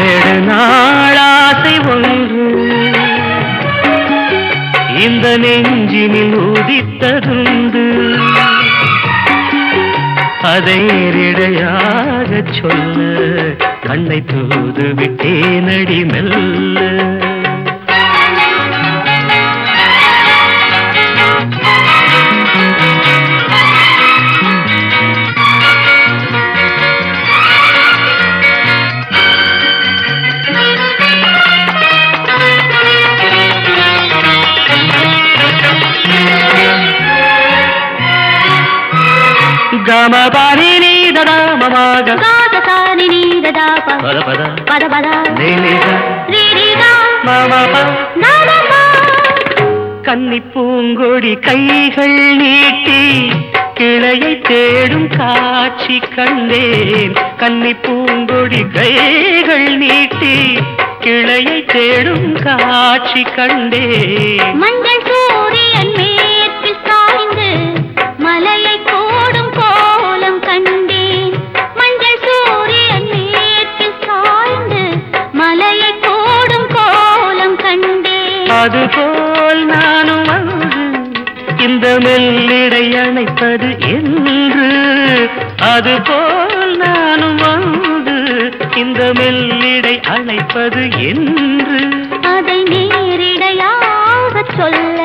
நெடுநாளாசை ஒன்று. இந்த நெஞ்சினில் உதித்ததுண்டு. அதை நேரிடையாக சொல்ல கண்ணை தூது விட்டே நடி மெல்ல. கமபாரி நீதடாமமாக காதசாரி நீததாப பத பத பத பத நீலித ரீரிதா மாமா நாதபா கன்னி பூங்கொடி கைகள் நீட்டி கிளையை தேடும் காட்சி கண்டேன் கன்னி பூங்கொடி கைகள் நீட்டி கிளையை தேடும் காட்சி கண்டேன் மஞ்சள் அதுபோல் நானும் வந்து இந்த மெல்லிடை அணைப்பது என்று. அதுபோல் நானும் வந்து இந்த மெல்லிடை அணைப்பது என்று. அதை நேரிடையாக சொல்ல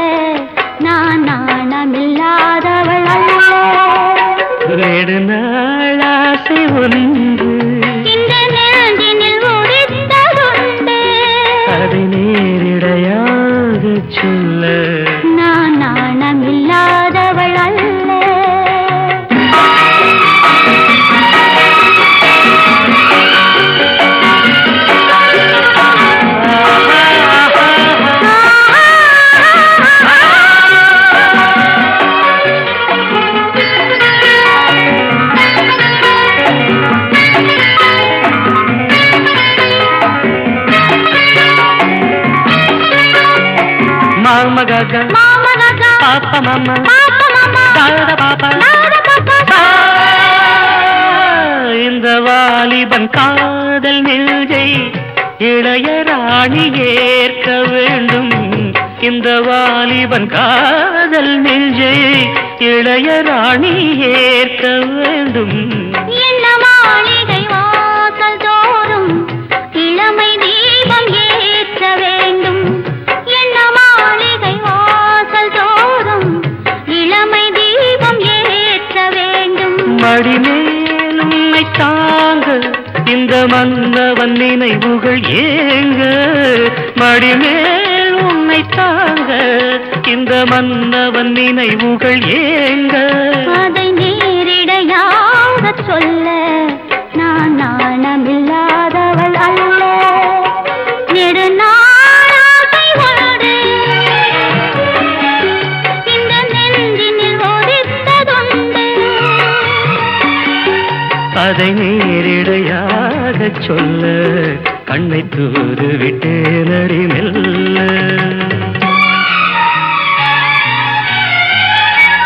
நான் நாணமில்லாதவள் அல்ல. நேரிடையாக மாமகக. மாமகா பாப்ப மாமா. தாத பாப்பா. நாத பாப்பா. இந்த வாலிபன் காதல் நெஞ்சை இளையராணி ஏற்க வேண்டும். இந்த வாலிபன் காதல் நெஞ்சை இளையராணி ஏற்க வேண்டும். மடிமேல் உன்னை தாங்க இந்த மன்னவன் நினைவுகள் ஏங்க. மடிமேல் உன்னை தாங்க இந்த மன்னவன் நினைவுகள் ஏங்க. அதை நேரிடையாக சொல்ல நான் நாணமே அதை நேரிடையாக சொல்ல. கண்ணை தூது விட்டு நடி மெல்ல